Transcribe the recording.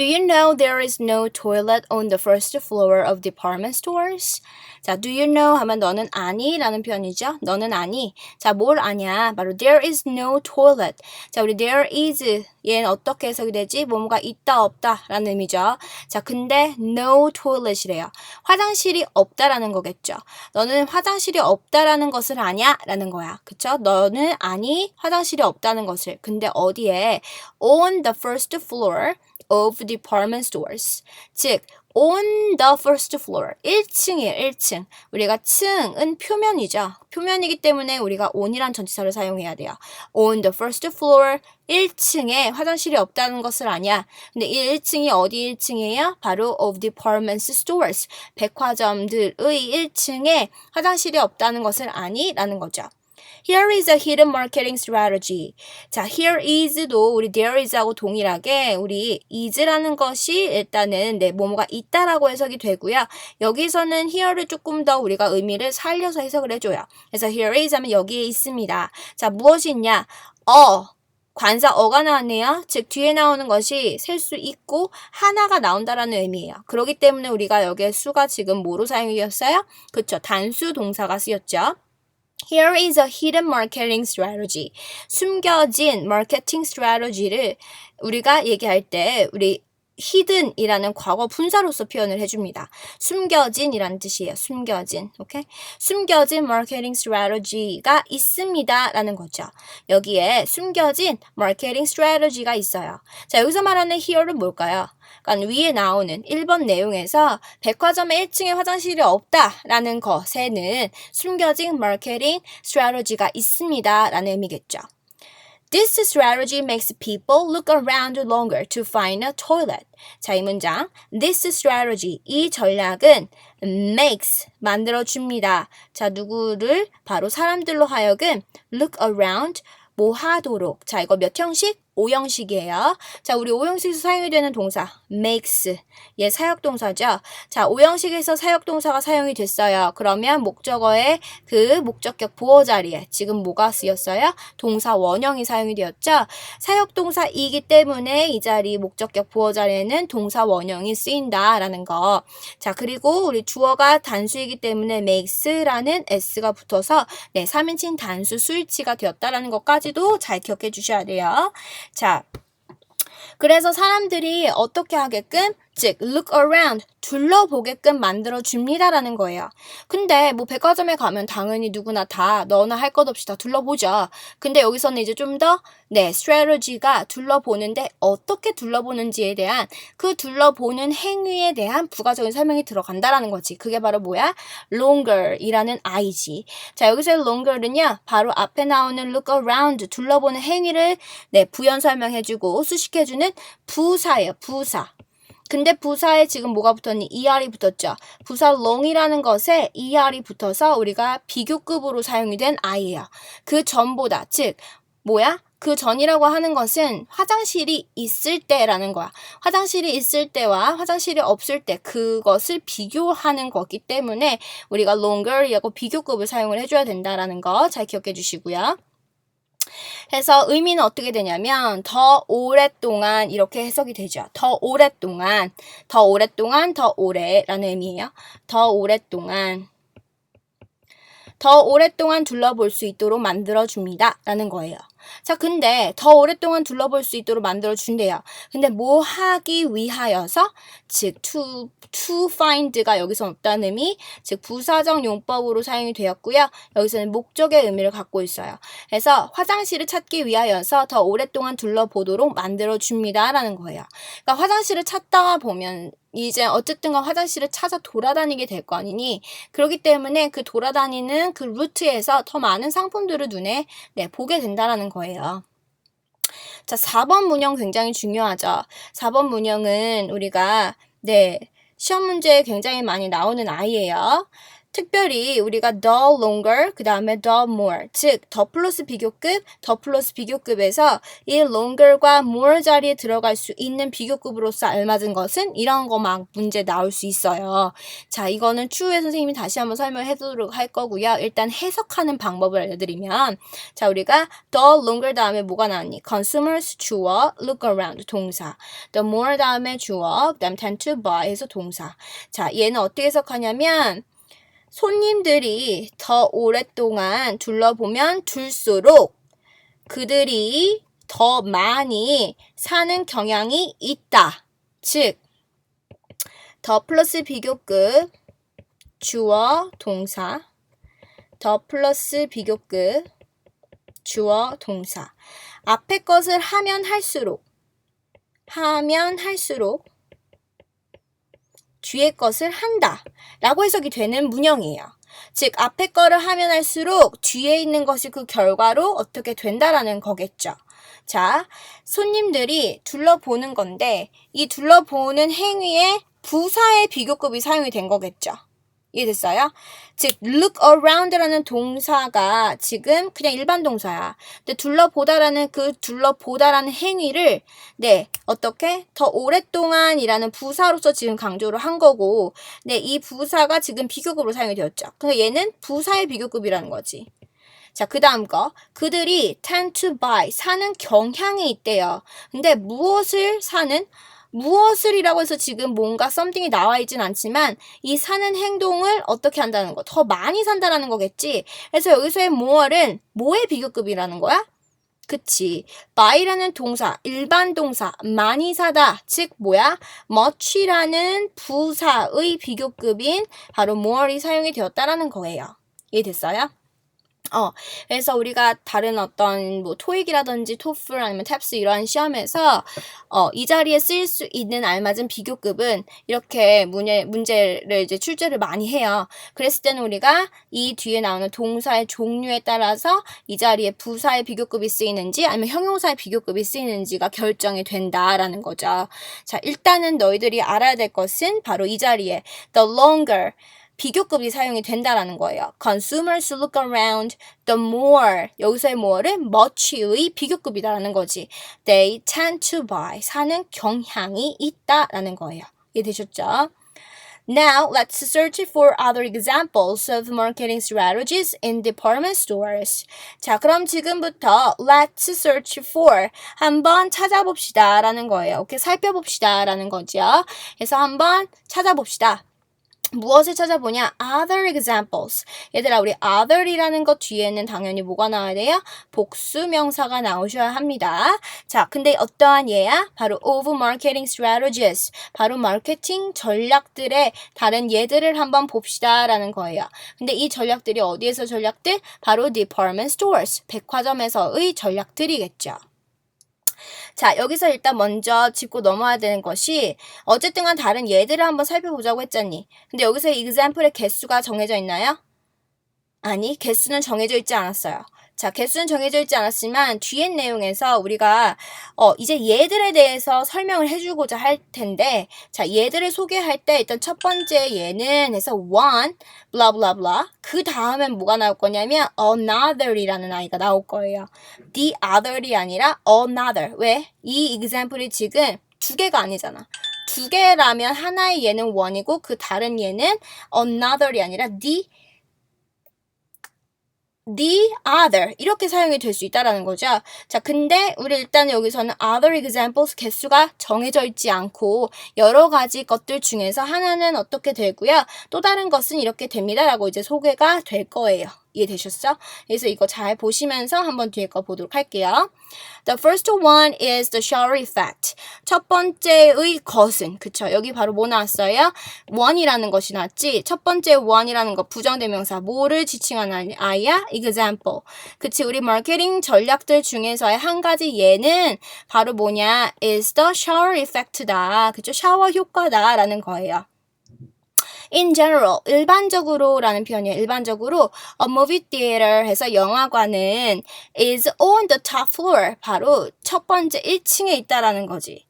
Do you know there is no toilet on the first floor of department stores? 자, do you know 하면 너는 아니? 라는 표현이죠. 너는 아니. 자, 뭘 아냐? 바로 there is no toilet. 자, 우리 there is 얘는 어떻게 해석이 되지? 뭐뭐가 있다 없다 라는 의미죠. 자, 근데 no toilet이래요. 화장실이 없다라는 거겠죠. 너는 화장실이 없다라는 것을 아냐? 라는 거야. 그쵸? 너는 아니 화장실이 없다는 것을. 근데 어디에? on the first floor of department stores. 즉, on the first floor. 1층이에요, 1층. 우리가 층은 표면이죠. 표면이기 때문에 우리가 on이란 전치사를 사용해야 돼요. on the first floor. 1층에 화장실이 없다는 것을 아냐. 근데 이 1층이 어디 1층이에요? 바로 of department stores. 백화점들의 1층에 화장실이 없다는 것을 아니? 라는 거죠. Here is a hidden marketing strategy. 자, here is도 우리 there is하고 동일하게 우리 is라는 것이 일단은 네, 뭐뭐가 있다라고 해석이 되고요. 여기서는 here를 조금 더 우리가 의미를 살려서 해석을 해줘요. 그래서 here is 하면 여기에 있습니다. 자, 무엇이 있냐? 어. 관사 어가 나왔네요. 즉 뒤에 나오는 것이 셀 수 있고 하나가 나온다라는 의미예요. 그렇기 때문에 우리가 여기에 수가 지금 뭐로 사용이 되었어요? 그쵸 단수 동사가 쓰였죠. Here is a hidden marketing strategy. 숨겨진 마케팅 스트래터지를 우리가 얘기할 때 우리 hidden이라는 과거 분사로서 표현을 해줍니다. 숨겨진이라는 뜻이에요. 숨겨진. 오케이? 숨겨진 마케팅 스트래터지가 있습니다라는 거죠. 여기에 숨겨진 마케팅 스트래터지가 있어요. 자, 여기서 말하는 here는 뭘까요? 그러니까 위에 나오는 1번 내용에서 백화점의 1층에 화장실이 없다라는 것에는 숨겨진 마케팅 스트래터지가 있습니다라는 의미겠죠. This strategy makes people look around longer to find a toilet. 자, 이 문장. This strategy. 이 전략은 makes. 만들어줍니다. 자, 누구를? 바로 사람들로 하여금 look around. 뭐 하도록. 자, 이거 몇 형식? 5형식이에요. 자, 우리 5형식에서 사용이 되는 동사 makes. 얘 사역 동사죠. 자, 5형식에서 사역 동사가 사용이 됐어요. 그러면 목적어의 그 목적격 보호 자리에 지금 뭐가 쓰였어요? 동사 원형이 사용이 되었죠. 사역 동사이기 때문에 이 자리 목적격 보호 자리에는 동사 원형이 쓰인다라는 거. 자, 그리고 우리 주어가 단수이기 때문에 makes라는 s가 붙어서 네, 3인칭 단수 수일치가 되었다라는 것까지도 잘 기억해 주셔야 돼요. 자, 그래서 사람들이 어떻게 하게끔 즉 look around 둘러보게끔 만들어 줍니다라는 거예요. 근데 뭐 백화점에 가면 당연히 누구나 다 너나 할 것 없이 다 둘러보죠. 근데 여기서는 이제 좀 더 네, 스트레터지가 둘러보는데 어떻게 둘러보는지에 대한 그 둘러보는 행위에 대한 부가적인 설명이 들어간다라는 거지. 그게 바로 뭐야? longer이라는 I지. 자, 여기서 longer는요. 바로 앞에 나오는 look around 둘러보는 행위를 네, 부연 설명해 주고 수식해 주는 부사예요. 부사. 근데 부사에 지금 뭐가 붙었니? ER이 붙었죠. 부사 long이라는 것에 ER이 붙어서 우리가 비교급으로 사용이 된 I예요. 그 전보다, 즉, 뭐야? 그 전이라고 하는 것은 화장실이 있을 때라는 거야. 화장실이 있을 때와 화장실이 없을 때 그것을 비교하는 거기 때문에 우리가 longer이라고 비교급을 사용을 해줘야 된다라는 거 잘 기억해 주시고요. 해서 의미는 어떻게 되냐면 더 오랫동안 이렇게 해석이 되죠. 더 오랫동안, 더 오랫동안, 더 오래라는 의미예요. 더 오랫동안. 더 오랫동안 둘러볼 수 있도록 만들어줍니다. 라는 거예요. 자, 근데 더 오랫동안 둘러볼 수 있도록 만들어 준대요. 근데 뭐 하기 위하여서? 즉, to, to find가 여기서 없다는 의미, 즉, 부사적 용법으로 사용이 되었고요. 여기서는 목적의 의미를 갖고 있어요. 그래서 화장실을 찾기 위하여서 더 오랫동안 둘러보도록 만들어 줍니다. 라는 거예요. 그러니까 화장실을 찾다가 보면 이제 어쨌든 간 화장실을 찾아 돌아다니게 될 거 아니니 그렇기 때문에 그 돌아다니는 그 루트에서 더 많은 상품들을 눈에 네, 보게 된다라는 거예요. 자, 4번 문형 굉장히 중요하죠. 4번 문형은 우리가 네, 시험 문제에 굉장히 많이 나오는 아이예요. 특별히 우리가 the longer 그 다음에 the more 즉 더 플러스 비교급 더 플러스 비교급에서 이 longer과 more 자리에 들어갈 수 있는 비교급으로서 알맞은 것은 이런 거 막 문제 나올 수 있어요. 자 이거는 추후에 선생님이 다시 한번 설명해 주도록 할 거고요. 일단 해석하는 방법을 알려드리면 자 우리가 the longer 다음에 뭐가 나왔니? consumers 주어 look around 동사 the more 다음에 주어 그 다음 tend to buy 해서 동사 자 얘는 어떻게 해석하냐면 손님들이 더 오랫동안 둘러보면 둘수록 그들이 더 많이 사는 경향이 있다. 즉, 더 플러스 비교급 주어 동사 더 플러스 비교급 주어 동사 앞에 것을 하면 할수록 하면 할수록 뒤에 것을 한다 라고 해석이 되는 문형이에요. 즉 앞에 거를 하면 할수록 뒤에 있는 것이 그 결과로 어떻게 된다라는 거겠죠. 자, 손님들이 둘러보는 건데 이 둘러보는 행위에 부사의 비교급이 사용이 된 거겠죠. 이해됐어요? 즉 look around라는 동사가 지금 그냥 일반 동사야. 근데 둘러보다라는 그 둘러보다라는 행위를 네 어떻게 더 오랫동안이라는 부사로서 지금 강조를 한 거고, 네 이 부사가 지금 비교급으로 사용이 되었죠. 그래서 얘는 부사의 비교급이라는 거지. 자, 그 다음 거. 그들이 tend to buy, 사는 경향이 있대요. 근데 무엇을 사는? 무엇을이라고 해서 지금 뭔가 썸띵이 나와 있진 않지만 이 사는 행동을 어떻게 한다는 거. 더 많이 산다라는 거겠지. 그래서 여기서의 more은 뭐의 비교급이라는 거야? 그치. buy라는 동사, 일반 동사, 많이 사다. 즉, 뭐야? much라는 부사의 비교급인 바로 more이 사용이 되었다라는 거예요. 이해됐어요? 어, 그래서 우리가 다른 어떤 뭐 토익이라든지 토플 아니면 탭스 이러한 시험에서 어, 이 자리에 쓰일 수 있는 알맞은 비교급은 이렇게 문제, 문제를 이제 출제를 많이 해요. 그랬을 때는 우리가 이 뒤에 나오는 동사의 종류에 따라서 이 자리에 부사의 비교급이 쓰이는지 아니면 형용사의 비교급이 쓰이는지가 결정이 된다라는 거죠. 자, 일단은 너희들이 알아야 될 것은 바로 이 자리에 the longer 비교급이 사용이 된다라는 거예요. Consumers look around the more 여기서의 more는 much의 비교급이다라는 거지. They tend to buy 사는 경향이 있다라는 거예요. 이해되셨죠? Now, let's search for other examples of marketing strategies in department stores. 자, 그럼 지금부터 let's search for 한번 찾아봅시다 라는 거예요. 오케이, 살펴봅시다 라는 거죠. 그래서 한번 찾아봅시다. 무엇을 찾아보냐? other examples. 얘들아, 우리 other이라는 것 뒤에는 당연히 뭐가 나와야 돼요? 복수 명사가 나오셔야 합니다. 자, 근데 어떠한 예야? 바로 of marketing strategies. 바로 마케팅 전략들의 다른 예들을 한번 봅시다라는 거예요. 근데 이 전략들이 어디에서 전략들? 바로 department stores. 백화점에서의 전략들이겠죠. 자, 여기서 일단 먼저 짚고 넘어야 되는 것이 어쨌든 간 다른 예들을 한번 살펴보자고 했잖니. 근데 여기서 example의 개수가 정해져 있나요? 아니, 개수는 정해져 있지 않았어요. 자, 개수는 정해져 있지 않았지만 뒤에 내용에서 우리가 어, 이제 얘들에 대해서 설명을 해주고자 할 텐데 자, 얘들을 소개할 때 일단 첫 번째 얘는 해서 one, blah blah blah 그 다음엔 뭐가 나올 거냐면 another이라는 아이가 나올 거예요. the other이 아니라 another. 왜? 이 example이 지금 두 개가 아니잖아. 두 개라면 하나의 얘는 one이고 그 다른 얘는 another이 아니라 the the other 이렇게 사용이 될 수 있다라는 거죠. 자, 근데 우리 일단 여기서는 other examples 개수가 정해져 있지 않고 여러 가지 것들 중에서 하나는 어떻게 되고요. 또 다른 것은 이렇게 됩니다라고 이제 소개가 될 거예요. 이해되셨어? 그래서 이거 잘 보시면서 한번 뒤에 거 보도록 할게요. The first one is the shower effect. 첫 번째의 것은 그쵸? 여기 바로 뭐 나왔어요? one이라는 것이 나왔지. 첫 번째 one이라는 거 부정대명사 뭐를 지칭하는 아이야? example. 그치? 우리 마케팅 전략들 중에서의 한 가지 예는 바로 뭐냐? is the shower effect다. 그쵸? 샤워 효과다라는 거예요. In general, 일반적으로라는 표현이에요. 일반적으로 a movie theater 해서 영화관은 is on the top floor. 바로 첫 번째 1층에 있다라는 거지.